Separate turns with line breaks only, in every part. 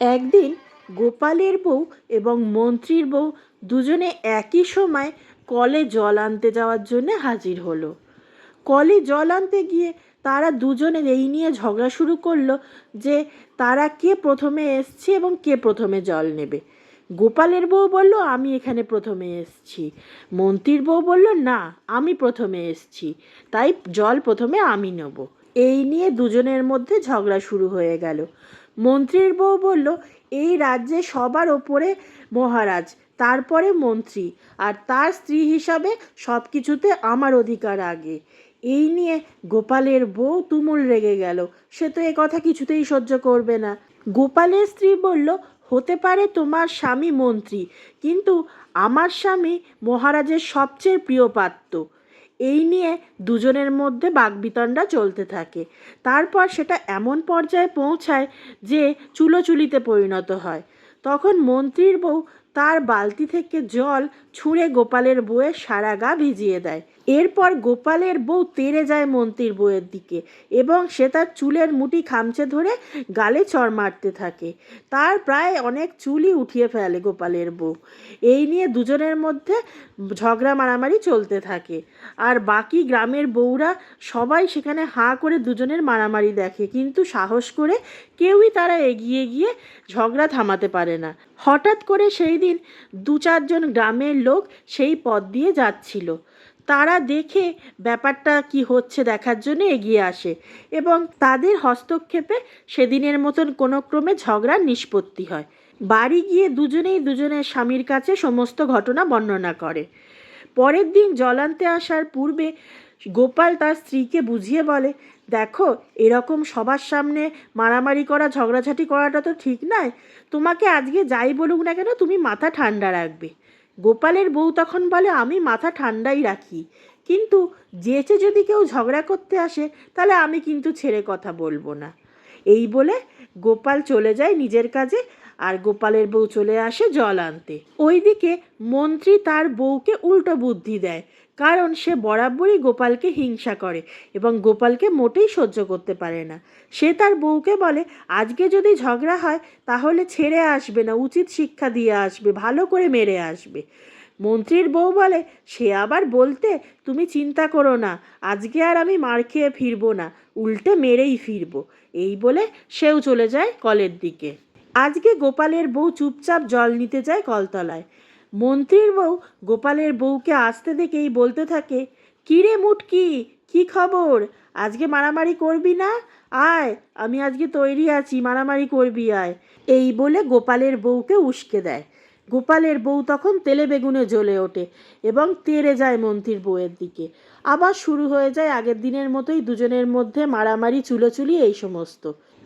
একদিন গোপালের বউ এবং মন্ত্রীর বউ দুজনে একই সময় কলে জল আনতে যাওয়ার জন্য হাজির হলো। কলে জল আনতে গিয়ে তারা দুজনে এই নিয়ে ঝগড়া শুরু করল যে তারা কে প্রথমে এসছে এবং কে প্রথমে জল নেবে। গোপালের বউ বলল, আমি এখানে প্রথমে এসছি। মন্ত্রীর বউ বলল, না, আমি প্রথমে এসছি। তাই জল প্রথমে আমি নেব। এই নিয়ে দুজনের মধ্যে ঝগড়া শুরু হয়ে গেল। মন্ত্রীর বউ বলল, এই রাজ্যে সবার ওপরে মহারাজ, তারপরে মন্ত্রী, আর তার স্ত্রী হিসাবে সব কিছুতে আমার অধিকার আগে। এই নিয়ে গোপালের বউ তুমুল রেগে গেল। সে তো এ কথা কিছুতেই সহ্য করবে না। গোপালের স্ত্রী বলল, হতে পারে তোমার স্বামী মন্ত্রী, কিন্তু আমার স্বামী মহারাজের সবচেয়ে প্রিয় পাত্র। এই নিয়ে দুজনের মধ্যে বাগবিতণ্ডা চলতে থাকে। তারপর সেটা এমন পর্যায়ে পৌঁছায় যে চুলোচুলিতে পরিণত হয়। তখন মন্ত্রীর বউ তার বালতি থেকে জল ছুঁড়ে গোপালের বউয়ের সারা গা ভিজিয়ে দেয়। এরপর গোপালের বউ তেড়ে যায় মন্ত্রীর বউয়ের দিকে এবং সে তার চুলের মুটি খামচে ধরে গালে চড় মারতে থাকে। তার প্রায় অনেক চুলই উঠিয়ে ফেলে গোপালের বউ। এই নিয়ে দুজনের মধ্যে ঝগড়া মারামারি চলতে থাকে। আর বাকি গ্রামের বউরা সবাই সেখানে হাঁ করে দুজনের মারামারি দেখে। কিন্তু সাহস করে কেউই তারা এগিয়ে গিয়ে ঝগড়া থামাতে পারে না। হঠাৎ করে সেই দিন দু চারজন গ্রামের লোক সেই পথ দিয়ে যাচ্ছিল। তারা দেখে ব্যাপারটা কি হচ্ছে দেখার জন্য এগিয়ে আসে এবং তাদের হস্তক্ষেপে সেদিনের মতন কোনো ক্রমে ঝগড়ার নিষ্পত্তি হয়। বাড়ি গিয়ে দুজনেই দুজনের স্বামীর কাছে সমস্ত ঘটনা বর্ণনা করে। পরের দিন জল আনতে আসার পূর্বে গোপাল তার স্ত্রীকে বুঝিয়ে বলে, দেখো, এরকম সবার সামনে মারামারি করা, ঝগড়াঝাটি করাটা তো ঠিক নয়। তোমাকে আজকে যাই বলুক না কেন, তুমি মাথা ঠান্ডা রাখবে। গোপালের বউ তখন বলে, আমি মাথা ঠান্ডাই রাখি। কিন্তু যেচে যদি কেউ ঝগড়া করতে আসে, তাহলে আমি কিন্তু ছেড়ে কথা বলব না। এই বলে গোপাল চলে যায় নিজের কাজে আর গোপালের বউ চলে আসে জল আনতে। ওইদিকে মন্ত্রী তার বউকে উল্টো বুদ্ধি দেয়। কারণ সে বরাবরই গোপালকে হিংসা করে এবং গোপালকে মোটেই সহ্য করতে পারে না। সে তার বউকে বলে, আজকে যদি ঝগড়া হয়, তাহলে ছেড়ে আসবে না, উচিত শিক্ষা দিয়ে আসবে, ভালো করে মেরে আসবে। মন্ত্রীর বউ বলে, সে আবার বলতে, তুমি চিন্তা করো না, আজকে আর আমি মার খেয়ে ফিরবো না, উল্টে মেরেই ফিরবো। এই বলে সেও চলে যায় কলের দিকে। আজকে গোপালের বউ চুপচাপ জল নিতে যায় কলতলায়। মন্ত্রীর বউ গোপালের বউকে আসতে দেখেই বলতে থাকে, কিরে মুটকি, কি খবর? আজকে মারামারি করবি না? আয়, আমি আজকে তৈরি আছি, মারামারি করবি, আয়। এই বলে গোপালের বউকে উস্কে দেয়। গোপালের বউ তখন তেলে বেগুনে জ্বলে ওঠে এবং তেরে যায় মন্ত্রীর বউয়ের দিকে। আবার শুরু হয়ে যায় আগের দিনের মতোই দুজনের মধ্যে মারামারি, চুলোচুলি এই সমস্ত।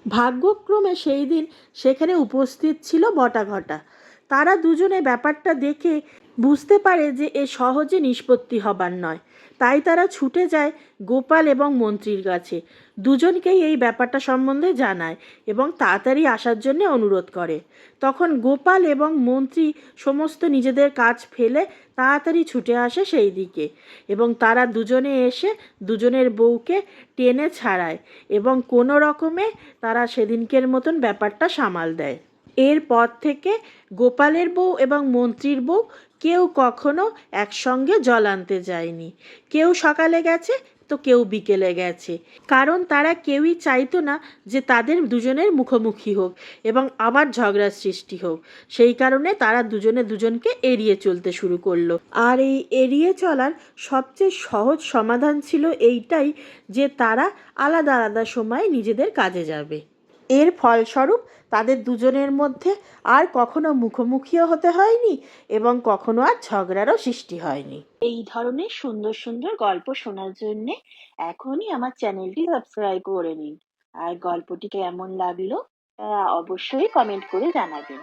ভাগ্যক্রমে সেই দিন সেখানে উপস্থিত ছিল বটা ঘটা। তারা দুজনে ব্যাপারটা দেখে বুঝতে পারে যে এ সহজে নিষ্পত্তি হবার নয়। তাই তারা ছুটে যায় গোপাল এবং মন্ত্রীর কাছে। দুজনকেই এই ব্যাপারটা সম্বন্ধে জানায় এবং তাড়াতাড়ি আসার জন্য অনুরোধ করে। তখন গোপাল এবং মন্ত্রী সমস্ত নিজেদের কাজ ফেলে তাড়াতাড়ি ছুটে আসে সেই দিকে এবং তারা দুজনে এসে দুজনের বউকে টেনে ছাড়ায় এবং কোনো রকমে তারা সেদিনকের মতন ব্যাপারটা সামাল দেয়। এরপর থেকে গোপালের বউ এবং মন্ত্রীর বউ কেউ কখনো একসঙ্গে জল আনতে যায়নি। কেউ সকালে গেছে তো কেউ বিকেলে গেছে। কারণ তারা কেউই চাইতো না যে তাদের দুজনের মুখোমুখি হোক এবং আবার ঝগড়ার সৃষ্টি হোক। সেই কারণে তারা দুজনে দুজনকে এড়িয়ে চলতে শুরু করল। আর এই এড়িয়ে চলার সবচেয়ে সহজ সমাধান ছিল এইটাই যে তারা আলাদা আলাদা সময় নিজেদের কাজে যাবে। এর ফলস্বরূপ তাদের দুজনের মধ্যে আর কখনো মুখোমুখিও হতে হয়নি এবং কখনো আর ঝগড়ারও সৃষ্টি হয়নি। এই ধরনের সুন্দর সুন্দর গল্প শোনার জন্যে এখনই আমার চ্যানেলটি সাবস্ক্রাইব করে নিন। আর গল্পটি কেমন লাগল অবশ্যই কমেন্ট করে জানাবেন।